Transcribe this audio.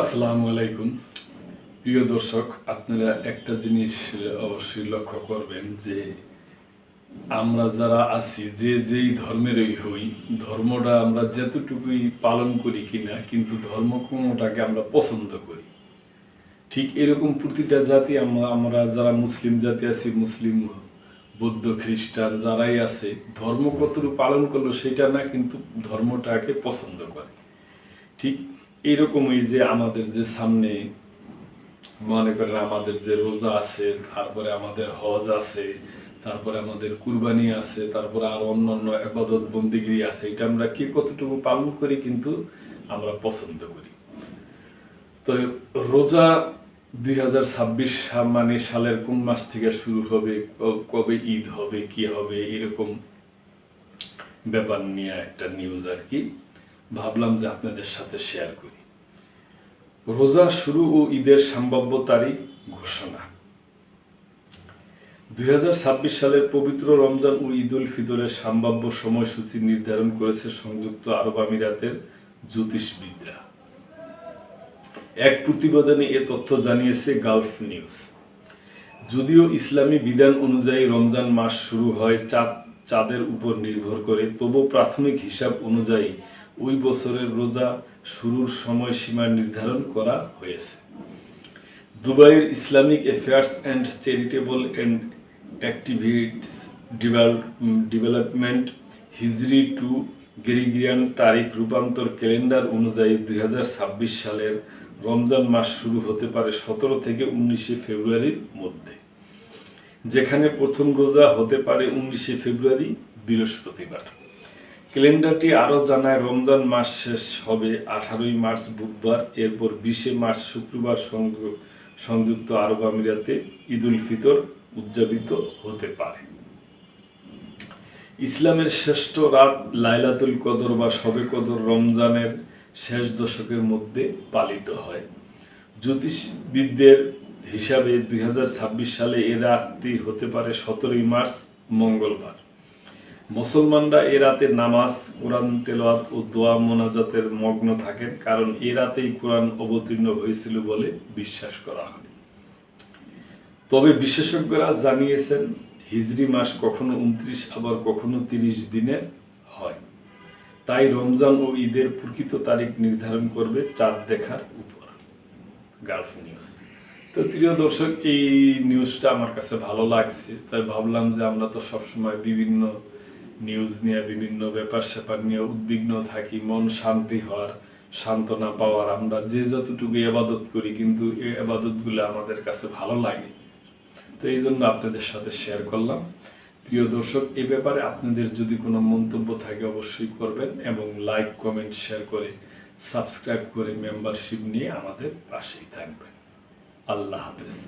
আসসালামু আলাইকুম। প্রিয় দর্শক, আপনারা একটা জিনিস অবশ্যই লক্ষ্য করবেন যে আমরা যারা আছি, যে যেই ধর্মেরই হই, ধর্মটা আমরা যতটুকুই পালন করি কিনা, কিন্তু ধর্ম কোনোটাকে আমরা পছন্দ করি। ঠিক এরকম প্রতিটা জাতি আমরা আমরা যারা মুসলিম জাতি আছি, মুসলিম, বৌদ্ধ, খ্রিস্টান যারাই আছে, ধর্ম কতটুকু পালন করল সেটা না, কিন্তু ধর্মটাকে পছন্দ করে। ঠিক এইরকমই যে আমাদের যে সামনে মনে করেন আমাদের যে রোজা আছে, তারপরে আমাদের হজ আছে, তারপরে আমাদের কুরবানি আছে, তারপরে আর অন্য অন্য আবাদত বন্দিগিরি আছে, এটা আমরা কি কতটুকু পালন করি কিন্তু আমরা পছন্দ করি। তো রোজা দুই হাজার ছাব্বিশ মানে সালের কোন মাস থেকে শুরু হবে কবে ঈদ হবে, কি হবে, এরকম ব্যাপার নিয়ে একটা নিউজ আর কি। ভাবলাম যে আপনাদের সাথে শেয়ার করি। রোজা শুরু ও ঈদের সম্ভাব্য তারিখ ঘোষণা। দুই সালের পবিত্র রমজান ও ঈদ উল ফিতরের সম্ভাব্য সময়সূচি নির্ধারণ করেছে সংযুক্ত আরব আমিরাতের জ্যোতিষবিদরা। এক প্রতিবেদনে এ তথ্য জানিয়েছে গালফ নিউজ। যদিও ইসলামী বিধান অনুযায়ী রমজান মাস শুরু হয় চাঁদ, চাঁদের উপর নির্ভর করে, তবু প্রাথমিক হিসাব অনুযায়ী ওই বছরের রোজা শুরুর সময়সীমা নির্ধারণ করা হয়েছে। দুবাইয়ের Islamic affairs and charitable and activities development Hijri to Gregorian তারিখ রূপান্তর ক্যালেন্ডার অনুযায়ী দুই হাজার ছাব্বিশ সালের রমজান মাস শুরু হতে পারে সতেরো থেকে উনিশে ফেব্রুয়ারির মধ্যে। যেখানে প্রথম রোজা হতে পারে উনিশে ফেব্রুয়ারি বৃহস্পতিবার। ক্যালেন্ডারটি আরও জানায়, রমজান মাস শেষ হবে আঠারোই মার্চ বুধবার, এরপর বিশে মার্চ শুক্রবার সংযুক্ত আরব আমিরাতে ঈদ উল ফিতর উদযাপিত হতে পারে। ইসলামের শ্রেষ্ঠ রাত লাইলাতুল কদর বা শবে কদর রমজানের শেষ দশকের মধ্যে পালিত হয়। জ্যোতিষবিদদের হিসাবে দুই হাজার ছাব্বিশ সালে এ রাতটি হতে পারে সতেরোই মার্চ, মঙ্গলবার। মুসলমানরা এ রাতে নামাজ, কোরআন, তেলাওয়াত ও দোয়া মোনাজাতের মগ্ন থাকেন, কারণ এ রাতেই কোরআন অবতীর্ণ হয়েছিল বলে বিশ্বাস করা হয়। তবে বিশেষজ্ঞরা জানিয়েছেন, হিজরি মাস কখনো উনত্রিশ আবার কখনো তিরিশ দিনের হয়। তাই রমজান ও ঈদের প্রকৃত তারিখ নির্ধারণ করবে চাঁদ দেখার উপর। Gulf News. তো প্রিয় দর্শক, এই নিউজটা আমার কাছে ভালো লাগছে, তাই ভাবলাম যে আমরা তো সবসময় বিভিন্ন নিউজ নিয়ে বিভিন্ন ব্যাপার স্যাপার নিয়ে উদ্বিগ্ন থাকি, মন শান্তি হওয়ার সান্ত্বনা পাওয়ার। আমরা যে যতটুকু আবাদত করি কিন্তু এই আবাদতগুলো আমাদের কাছে ভালো লাগে। তো এই জন্য আপনাদের সাথে শেয়ার করলাম। প্রিয় দর্শক এই ব্যাপারে আপনাদের যদি কোনো মন্তব্য থাকে অবশ্যই করবেন এবং লাইক কমেন্ট শেয়ার করে সাবস্ক্রাইব করে মেম্বারশিপ নিয়ে আমাদের পাশেই থাকবেন। আল্লাহ হাফেজ।